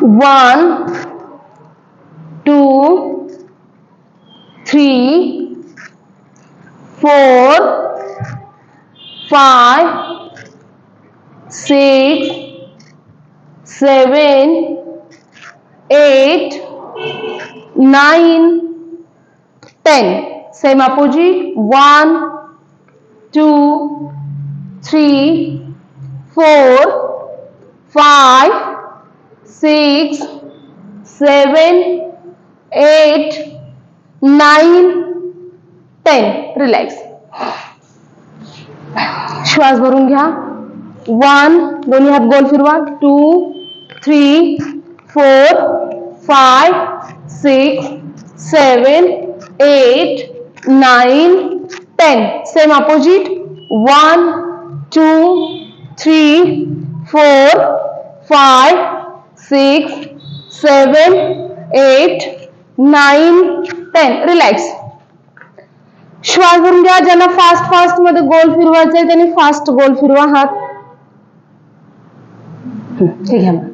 one two three four five six seven eight nine ten. Same opposite one two three four five six seven eight nine ten relax. श्वास भरून घ्या। One, दोन्ही हात गोल फिरवा। Two, three, four five six, seven, eight nine ten. Same opposite. One, two, three, four five six seven eight nine ten relax श्वास ज्यांना fast fast मध्य गोल फिर फास्ट गोल फिर हात ठीक मग